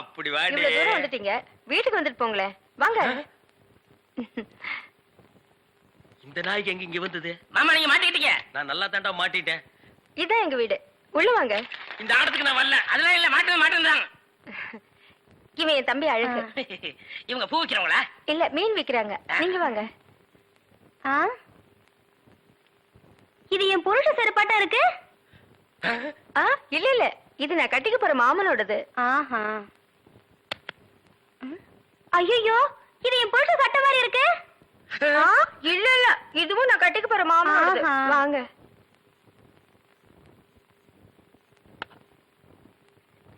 அப்படி வாடி. இவ்வளவு தூரம் வந்துட்டீங்க. வீட்டுக்கு வந்துட்டு போங்களேன். வாங்க. இந்த நாய்க்கு எங்க இங்க வந்தது? மாமா நீங்க மாட்டிக்கிட்டீங்க. நான் நல்லா தாண்டா மாட்டிட்டேன். இதான் எங்க வீடு. உள்ள வாங்க. இந்த ஆடத்துக்கு நான் வரல. அதெல்லாம் இல்ல மாட்டு மாட்டு இவன் என் தம்பி அழகு. இவங்க பூ வைக்கிறவங்களா? இல்ல மீன் விக்கிறாங்க. நீங்க வாங்க. இது என் புருஷ செருப்பாட்டா இருக்கு? ஆ இல்ல இல்ல. இது நான் கட்டிக்க போற மாமனோடது. ஆஹா. ஐயோ இது என் புருஷ சட்டை மாதிரி இருக்கு. இல்ல இல்ல. இதுவும் நான் கட்டிக்க போற மாமனோடது வாங்க.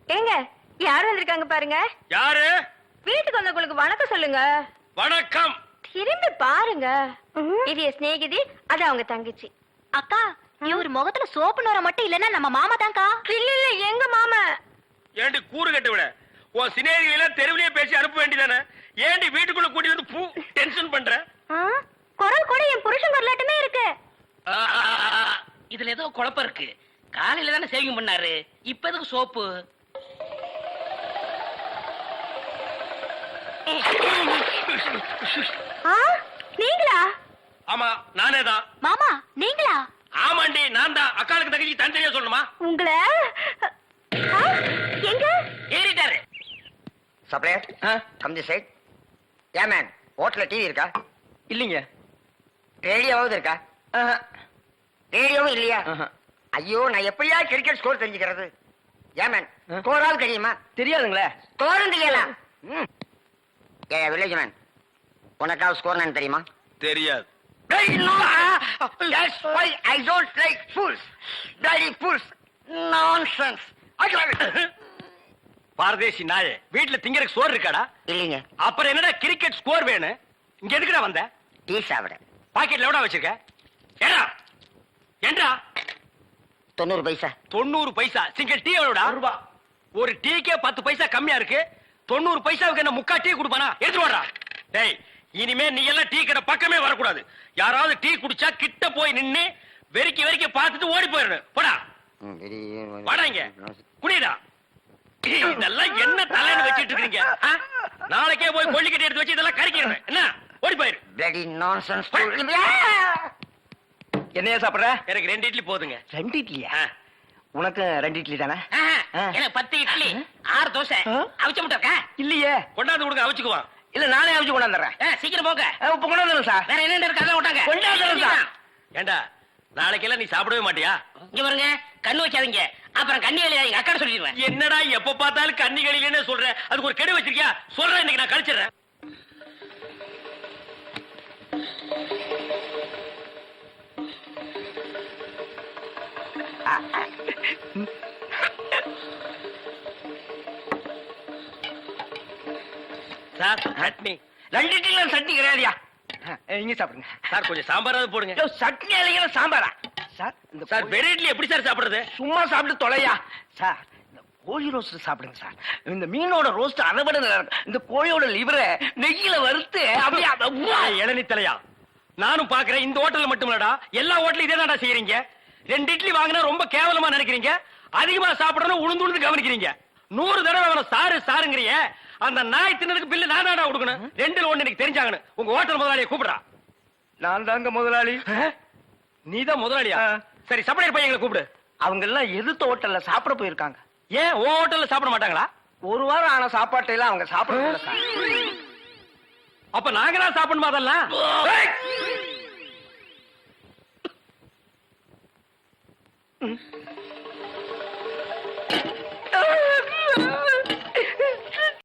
ஏங்க யார் வந்திருக்காங்க பாருங்க? யாரு? வீட்டுக்கு வந்தவங்களுக்கு வணக்கம் சொல்லுங்க. வணக்கம். திரும்பி பாருங்க. இது என் சிநேகிதி அது அவங்க தங்கச்சி. அக்கா இவர் முகத்துல சோப்பு நோர மட்டும் இல்லன்னா நம்ம மாமா தான்க்கா. இல்ல இல்ல எங்க மாமா? ஏண்டி கூறு கட்டு விட உன் சினேகிகளை தெருவிலேயே இதுல ஏதோ குழப்பம் இருக்கு. காலையில தானே சேவிங் பண்ணாரு. இப்ப எதுக்கு சோப்பு? ஆ? நீங்களா? ஆமா நானே தான். மாமா நீங்களா? ஆமாண்டி நான் தான். அக்காளுக்கு தங்கச்சி தனித்தனியா சொல்லணுமா? உங்களை ஆ? எங்க? ஏறிட்டாரு. சப்ளையர் கம் தி சைட் ஏன் மேன் ஹோட்டல்ல டிவி இருக்கா? இல்லைங்க. ரேடியோவாவது இருக்கா? ரேடியோவும் இல்லையா? ஐயோ நான் எப்படியா கிரிக்கெட் ஸ்கோர் தெரிஞ்சுக்கிறது? ஏன் மேன் ஆ? ஸ்கோராவது தெரியுமா? தெரியாதுங்களே. ஸ்கோரும் தெரியலாம் ம். ஏ வில்லேஜ் மேன் உனக்காவது ஸ்கோர் நான் தெரியுமா? தெரியாது. Bloody no! That's why I don't like fools. Bloody fools. Nonsense. பாரதேசி நாயே வீட்டுல திங்கறதுக்கு சோறு இருக்காடா? இல்லைங்க. அப்புறம் என்னடா கிரிக்கெட் ஸ்கோர் வேணும்? இங்க எதுக்குடா வந்த? டீ சாப்பிட. பாக்கெட்ல எவ்வளவு வச்சிருக்க? ஏடா ஏண்டா? தொண்ணூறு பைசா. தொண்ணூறு பைசா. சிங்கிள் டீ எவ்வளவுடா ரூபா. ஒரு டீக்கே பத்து பைசா கம்மியா இருக்கு. தொண்ணூறு பைசாவுக்கு என்ன முக்கா டீ கொடுப்பானா? எடுத்து வாடா. டேய் இனிமே நீ எல்லாம் டீ கடை பக்கமே வரக்கூடாது. யாராவது டீ குடிச்சா கிட்ட போய் நின்னு வெறிக்கி வெறிக்கி பார்த்துட்டு ஓடி போயிடணும். போடா. ம், very- வாடா இங்க. குடிடா. இதெல்லாம் என்ன தலைன்னு வச்சிட்டு இருக்கீங்க? நாளைக்கே போய் கொள்ளிக்கட்டி எடுத்து வச்சு இதெல்லாம் கறிக்கிறேன் என்ன? ஓடி போயிரு. என்னையா சாப்பிடுற? எனக்கு ரெண்டு இட்லி போதுங்க. ரெண்டு இட்லியா. உனக்கு ரெண்டு இட்லி தானே. எனக்கு பத்து இட்லி ஆறு தோசை? அவிச்ச முட்டை இல்லையே. கொண்டாந்து கொடுங்க அவிச்சுக்குவான் இல்ல நானே அவிச்சு கொண்டாந்துறேன். சீக்கிரம் போங்க. இப்ப கொண்டாந்துறேன் சார். வேற என்ன இருக்கு அதான் விட்டாங்க கொண்டாந்துறேன் சார். ஏண்டா நாளைக்கெல்லாம் நீ சாப்பிடவே மாட்டியா? இங்க பாருங்க கண்ணு வைக்காதீங்க. அப்புறம் கண்ணி வேலையா எங்க அக்கா சொல்லிடுவேன். என்னடா எப்ப பார்த்தாலும் கண்ணி கழிலன்னு சொல்ற. அதுக்கு ஒரு கெடு வச்சிருக்கியா? சொல்றேன் இன்னைக்கு நான் கழிச்சிடுறேன். சார் சட்னி ரெண்டு இட்லி சட்னி கிடையாதுயா? இங்க சாப்பிடுங்க. சார் கொஞ்சம் சாம்பாராவது போடுங்க. சட்னி அலைகிற சாம்பாரா? சார் இந்த சார் வெறும் இட்லி எப்படி சார் சாப்பிடுறது? சும்மா சாப்பிட்டு தொலையா? சார் இந்த கோழி ரோஸ்ட் சாப்பிடுங்க சார் இந்த மீனோட ரோஸ்ட் அதை விட நல்லா இருக்கும். இந்த கோழியோட லிவரை நெய்யில வறுத்து அப்படியே இளநீ தலையா? நானும் பாக்குறேன் இந்த ஹோட்டல்ல மட்டும் இல்லடா. எல்லா ஹோட்டலும் இதே தான்டா செய்யறீங்க ரெண்டு இட்லி வாங்கினா ரொம்ப கேவலமா நினைக்கிறீங்க? அதிகமா சாப்பிடணும் உளுந்து உளுந்து கவனிக்கிறீங்க. நூறு தடவை அவனை சாரு சாருங்கிறிய. அந்த நாய் தின்னதுக்கு பில்லு நானாடா கொடுக்கணும் ரெண்டுல ஒண்ணு எனக்கு தெரிஞ்சாங்கன்னு உங்க ஹோட்டல் முதலாளியை கூப்பிடுறா. நான் தாங்க முதலாளி. நீதான் முதலாளியா? ஆ. சரி சப்ளையர் பையங்களை கூப்பிடு. அவங்க எல்லாம் எதிர்த்த ஹோட்டல்ல சாப்பிட போயிருக்காங்க. ஏன் உன் ஹோட்டல்ல சாப்பிட மாட்டாங்களா? ஒரு வாரம் ஆன சாப்பாட்டை எல்லாம் அவங்க சாப்பிட அப்ப நாங்க தான் சாப்பிடணுமா அதெல்லாம்? Uhum.